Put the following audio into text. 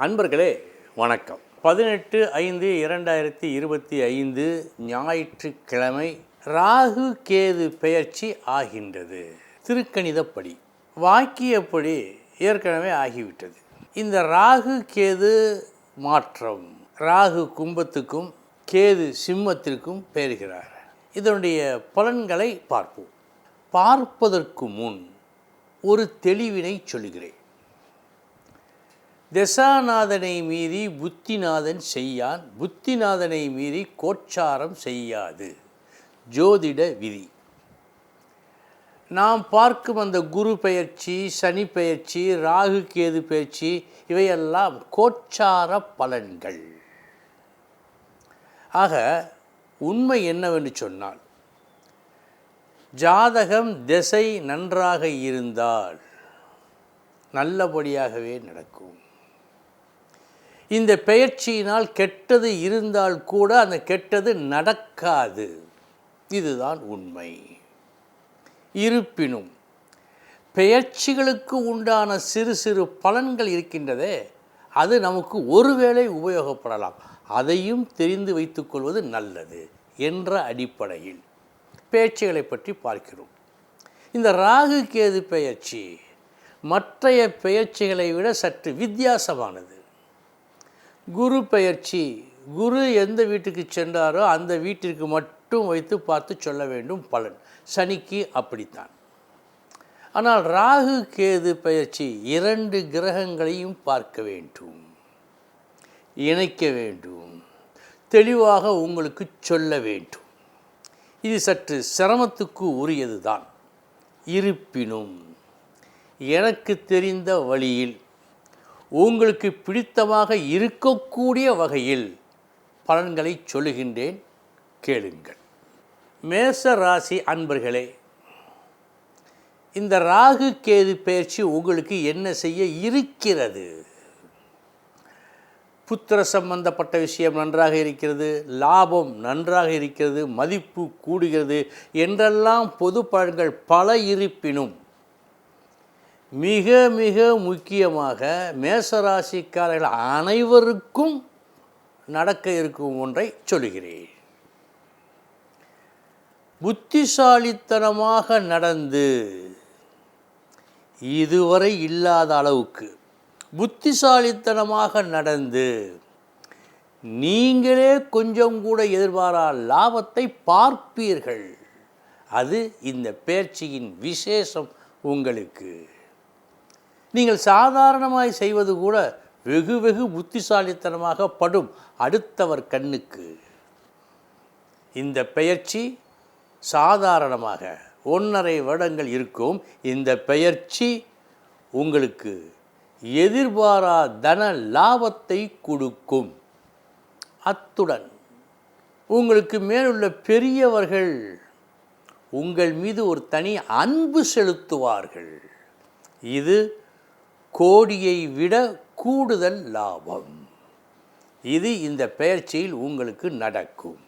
அன்பர்களே வணக்கம். பதினெட்டு ஐந்து இரண்டாயிரத்தி இருபத்தி ஐந்து ஞாயிற்றுக்கிழமை ராகு கேது பெயர்ச்சி ஆகின்றது. திருக்கணிதப்படி வாக்கியப்படி ஏற்கனவே ஆகிவிட்டது. இந்த ராகு கேது மாற்றம் ராகு கும்பத்துக்கும் கேது சிம்மத்திற்கும் பெயர்கிறார். இதனுடைய பலன்களை பார்ப்போம். பார்ப்பதற்கு முன் ஒரு தெளிவினை சொல்கிறேன். தசாநாதனை மீறி புத்திநாதன் செய்யான் புத்திநாதனை மீறி கோச்சாரம் செய்யாது. ஜோதிட விதி. நாம் பார்க்கும் அந்த குரு பெயர்ச்சி சனி பெயர்ச்சி ராகு கேது பெயர்ச்சி இவையெல்லாம் கோச்சார பலன்கள். ஆக உண்மை என்னவென்று சொன்னால் ஜாதகம் திசை நன்றாக இருந்தால் நல்லபடியாகவே நடக்கும். இந்த பெயர்ச்சியினால் கெட்டது இருந்தால் கூட அந்த கெட்டது நடக்காது. இதுதான் உண்மை. இருப்பினும் பெயர்ச்சிகளுக்கு உண்டான சிறு சிறு பலன்கள் இருக்கின்றதே அது நமக்கு ஒருவேளை உபயோகப்படலாம். அதையும் தெரிந்து வைத்துக்கொள்வது நல்லது என்ற அடிப்படையில் பேச்சுகளை பற்றி பார்க்கிறோம். இந்த ராகு கேது பெயர்ச்சி மற்றைய பெயர்ச்சிகளை விட சற்று வித்தியாசமானது. குரு பெயர்ச்சி. குரு எந்த வீட்டுக்கு சென்றாரோ அந்த வீட்டிற்கு மட்டும் வைத்து பார்த்து சொல்ல வேண்டும் பலன். சனிக்கு அப்படித்தான். ஆனால் ராகு கேது பயிற்சி இரண்டு கிரகங்களையும் பார்க்க வேண்டும். இணைக்க வேண்டும். தெளிவாக உங்களுக்கு சொல்ல வேண்டும். இது சற்று சிரமத்துக்கு உரியது தான் இருப்பினும் எனக்கு தெரிந்த வழியில் உங்களுக்கு பிடித்தமாக இருக்கக்கூடிய வகையில் பலன்களை சொல்லுகின்றேன். கேளுங்கள். மேச ராசி அன்பர்களே இந்த ராகு கேது பயிற்சி உங்களுக்கு என்ன செய்ய இருக்கிறது? புத்திர சம்பந்தப்பட்ட விஷயம் நன்றாக இருக்கிறது லாபம் நன்றாக இருக்கிறது மதிப்பு கூடுகிறது என்றெல்லாம் பொது பலன்கள் பல இருப்பினும் மிக மிக முக்கியமாக மேசராசிக்காரர்கள் அனைவருக்கும் நடக்க இருக்கும் ஒன்றை சொல்கிறேன் புத்திசாலித்தனமாக நடந்து இதுவரை இல்லாத அளவுக்கு புத்திசாலித்தனமாக நடந்து நீங்களே கொஞ்சம் கூட எதிர்பாரா லாபத்தை பார்ப்பீர்கள். அது இந்த பேர்ச்சியின் விசேஷம் உங்களுக்கு. நீங்கள் சாதாரணமாய் செய்வது கூட வெகு வெகு புத்திசாலித்தனமாக படும் அடுத்தவர் கண்ணுக்கு. இந்த பெயர்ச்சி சாதாரணமாக ஒன்றரை வருடங்கள் இருக்கும். இந்த பெயர்ச்சி உங்களுக்கு எதிர்பாரா தன லாபத்தை கொடுக்கும். அத்துடன் உங்களுக்கு மேலுள்ள பெரியவர்கள் உங்கள் மீது ஒரு தனி அன்பு செலுத்துவார்கள். இது கோடியை விட கூடுதல் லாபம். இது இந்த பெயர்ச்சியில் உங்களுக்கு நடக்கும்.